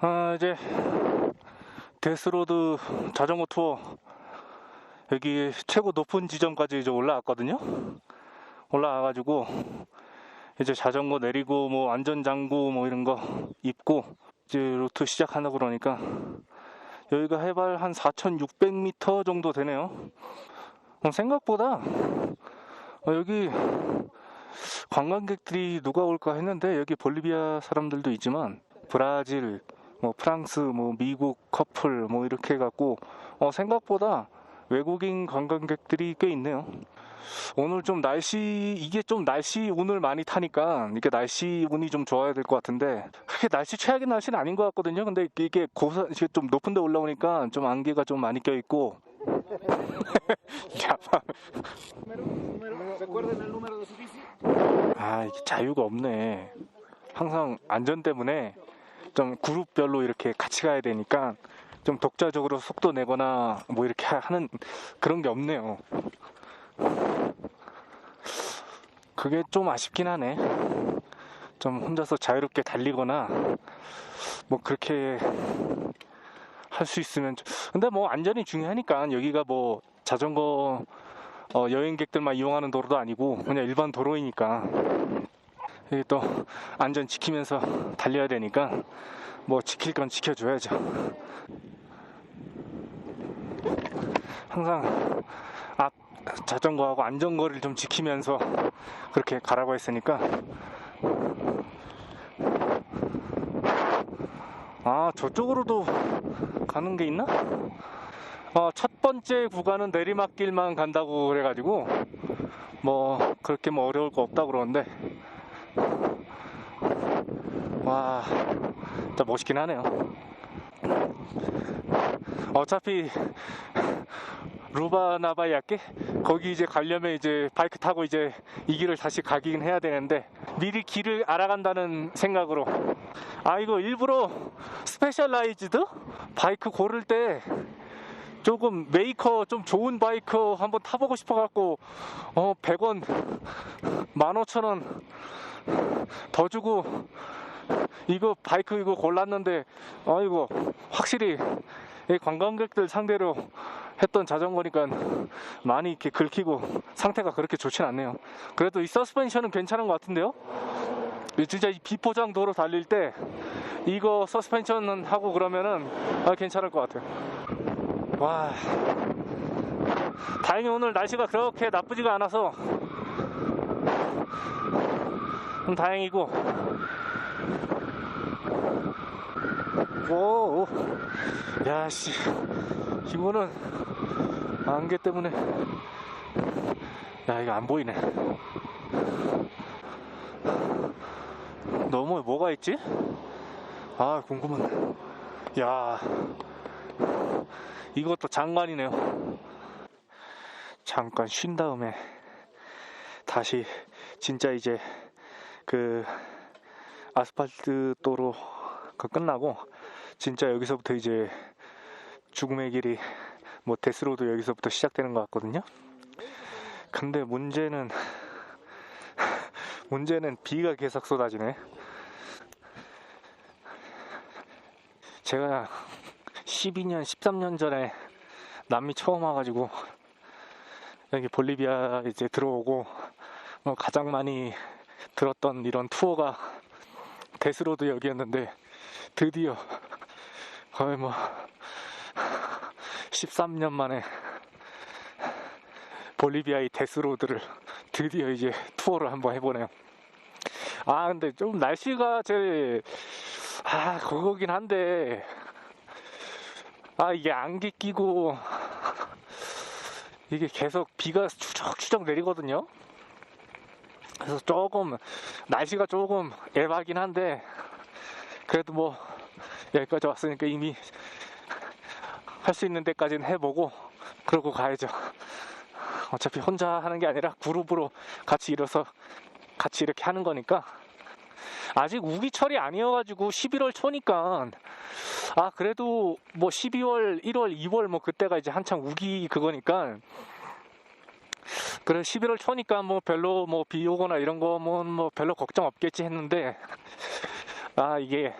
아, 이제 데스로드 자전거 투어 여기 최고 높은 지점까지 이제 올라왔거든요. 올라와가지고 이제 자전거 내리고 뭐 안전장구 뭐 이런 거 입고 이제 루트 시작하나 그러니까 여기가 해발 한 4,600m 정도 되네요. 어, 생각보다 어, 여기 관광객들이 누가 올까 했는데 여기 볼리비아 사람들도 있지만 브라질, 뭐 프랑스, 뭐 미국 커플 뭐 이렇게 해갖고 어, 생각보다 외국인 관광객들이 꽤 있네요. 오늘 좀 날씨 이게 좀 날씨 운을 많이 타니까 이게 날씨 운이 좀 좋아야 될 것 같은데 그게 날씨 최악의 날씨는 아닌 것 같거든요. 근데 이게 고사 이게 좀 높은데 올라오니까 좀 안개가 좀 많이 껴 있고. 아 이게 자유가 없네. 항상 안전 때문에 좀 그룹별로 이렇게 같이 가야 되니까 좀 독자적으로 속도 내거나 뭐 이렇게 하- 하는 그런 게 없네요. 그게 좀 아쉽긴 하네. 좀 혼자서 자유롭게 달리거나 뭐 그렇게 할 수 있으면 좀- 근데 뭐 안전이 중요하니까 여기가 뭐 자전거 어, 여행객들만 이용하는 도로도 아니고 그냥 일반 도로이니까 여기 또 안전 지키면서 달려야 되니까 뭐 지킬 건 지켜줘야죠. 항상 앞 자전거하고 안전거리를 좀 지키면서 그렇게 가라고 했으니까 아 저쪽으로도 가는 게 있나? 어, 첫 번째 구간은 내리막길만 간다고 그래가지고 뭐 그렇게 뭐 어려울 거 없다 그러는데 와 진짜 멋있긴 하네요. 어차피 루바나바야께 거기 이제 가려면 이제 바이크 타고 이제 이 길을 다시 가긴 해야 되는데 미리 길을 알아간다는 생각으로. 아 이거 일부러 스페셜라이즈드? 바이크 고를 때 조금 메이커 좀 좋은 바이크 한번 타보고 싶어갖고 어 100원 15,000원 더 주고 이거 바이크 이거 골랐는데 아이고 확실히 이 관광객들 상대로 했던 자전거니까 많이 이렇게 긁히고 상태가 그렇게 좋진 않네요. 그래도 이 서스펜션은 괜찮은 것 같은데요. 이 진짜 이 비포장 도로 달릴 때 이거 서스펜션 하고 그러면은 아, 괜찮을 것 같아요. 와 다행히 오늘 날씨가 그렇게 나쁘지가 않아서 좀 다행이고 오, 야 씨 이거는 안개 때문에 야 이거 안 보이네 너무 뭐가 있지? 아 궁금하네 야 이것도 장관이네요. 잠깐 쉰 다음에 다시 진짜 이제 그 아스팔트 도로가 끝나고 진짜 여기서부터 이제 죽음의 길이 뭐 데스로도 여기서부터 시작되는 것 같거든요. 근데 문제는 문제는 비가 계속 쏟아지네. 제가 12년, 13년 전에 남미 처음 와가지고 여기 볼리비아 이제 들어오고 뭐 가장 많이 들었던 이런 투어가 데스로드 여기였는데 드디어 거의 뭐 13년 만에 볼리비아의 데스로드를 드디어 이제 투어를 한번 해보네요. 아 근데 좀 날씨가 제일 아 그거긴 한데 아 이게 안개 끼고 이게 계속 비가 추적추적 내리거든요. 그래서 조금 날씨가 조금 애박이긴 한데 그래도 뭐 여기까지 왔으니까 이미 할 수 있는 데까지는 해보고 그러고 가야죠. 어차피 혼자 하는 게 아니라 그룹으로 같이 일어서 같이 이렇게 하는 거니까 아직 우기철이 아니어가지고 11월 초니까 아 그래도 뭐 12월, 1월, 2월 뭐 그때가 이제 한창 우기 그거니까 그래 11월 초니까 뭐 별로 뭐 비 오거나 이런 거뭐 뭐 별로 걱정 없겠지 했는데 아 이게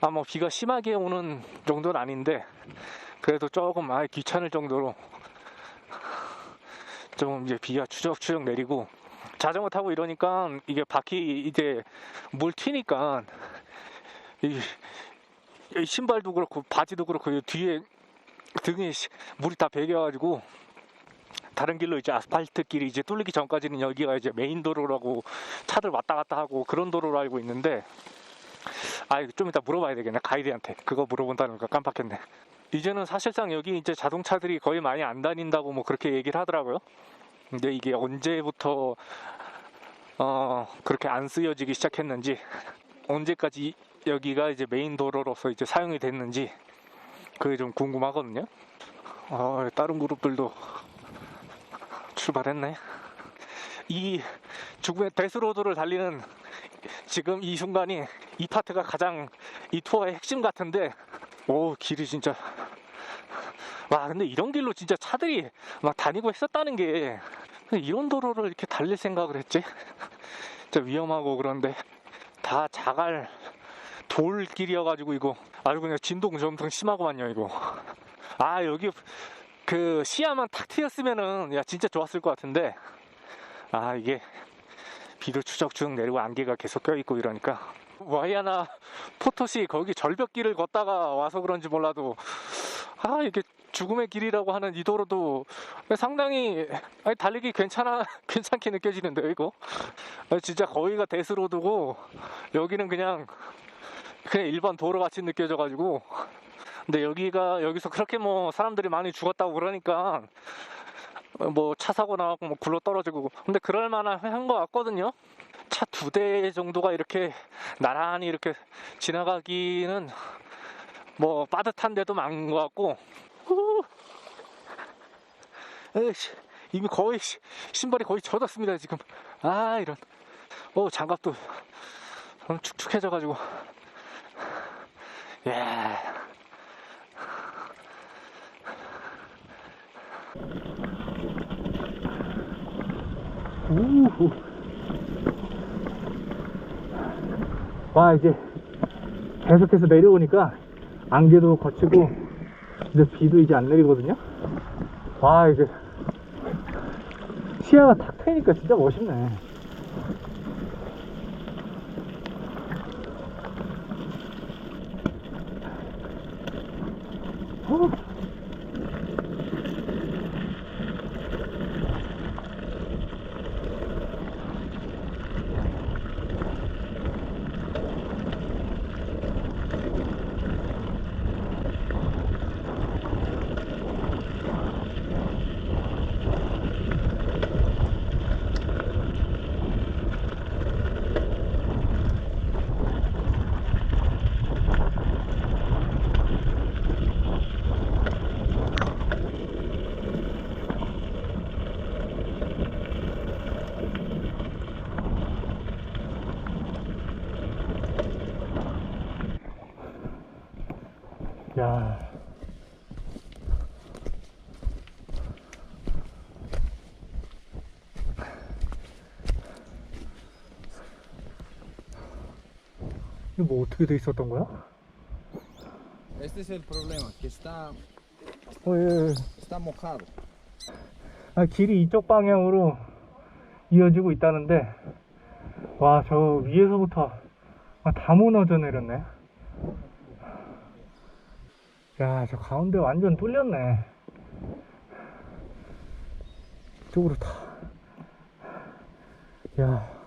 아 뭐 비가 심하게 오는 정도는 아닌데 그래도 조금 아 귀찮을 정도로 좀 이제 비가 추적추적 내리고 자전거 타고 이러니까 이게 바퀴 이제 물 튀니까 이, 이 신발도 그렇고 바지도 그렇고 이 뒤에 등에 시- 물이 다 배겨가지고 다른 길로 이제 아스팔트 길이 이제 뚫리기 전까지는 여기가 이제 메인 도로라고 차들 왔다 갔다 하고 그런 도로로 알고 있는데 아 좀 이따 물어봐야 되겠네 가이드한테. 그거 물어본다는 거 깜빡했네. 이제는 사실상 여기 이제 자동차들이 거의 많이 안 다닌다고 뭐 그렇게 얘기를 하더라고요. 근데 이게 언제부터 어 그렇게 안 쓰여지기 시작했는지 언제까지 여기가 이제 메인 도로로서 이제 사용이 됐는지 그게 좀 궁금하거든요. 어 다른 그룹들도 출발했네. 이 죽음의 데스로드를 달리는 지금 이 순간이 이 파트가 가장 이 투어의 핵심 같은데 오 길이 진짜. 와 근데 이런 길로 진짜 차들이 막 다니고 했었다는 게 이런 도로를 이렇게 달릴 생각을 했지? 진짜 위험하고 그런데 다 자갈 돌길이어가지고 이거 아주 그냥 진동 점등 심하고만요 이거. 아 여기 그 시야만 탁 트였으면은 야 진짜 좋았을 것 같은데 아 이게 비도 추적추적 내리고 안개가 계속 껴있고 이러니까. 와이아나 포토시 거기 절벽길을 걷다가 와서 그런지 몰라도 아 이게 죽음의 길이라고 하는 이 도로도 상당히 아니, 달리기 괜찮아 괜찮게 느껴지는데요 이거? 아, 진짜 거기가 데스로드고 여기는 그냥 그냥 일반 도로 같이 느껴져가지고 근데 여기가 여기서 그렇게 뭐 사람들이 많이 죽었다고 그러니까 뭐 차 사고 나고 뭐 굴러 떨어지고 근데 그럴 만한 것 같거든요. 차 두 대 정도가 이렇게 나란히 이렇게 지나가기는 뭐 빠듯한 데도 많은 것 같고 후. 에이씨, 이미 거의 시- 신발이 거의 젖었습니다 지금 아 이런 어 장갑도 좀 축축해져 가지고 예. 우. 와 이제 계속해서 내려오니까 안개도 거치고 이제 비도 이제 안 내리거든요. 와 이제 시야가 탁 트이니까 진짜 멋있네. 야. 이거 뭐 어떻게 돼 있었던 거야? Este es el problema, que está, 어, 예, 예. está mojado. 아, 길이 이쪽 방향으로 이어지고 있다는데, 와, 저 위에서부터 아, 다 무너져 내렸네. 야, 저 가운데 완전 뚫렸네. 이쪽으로 다. 야.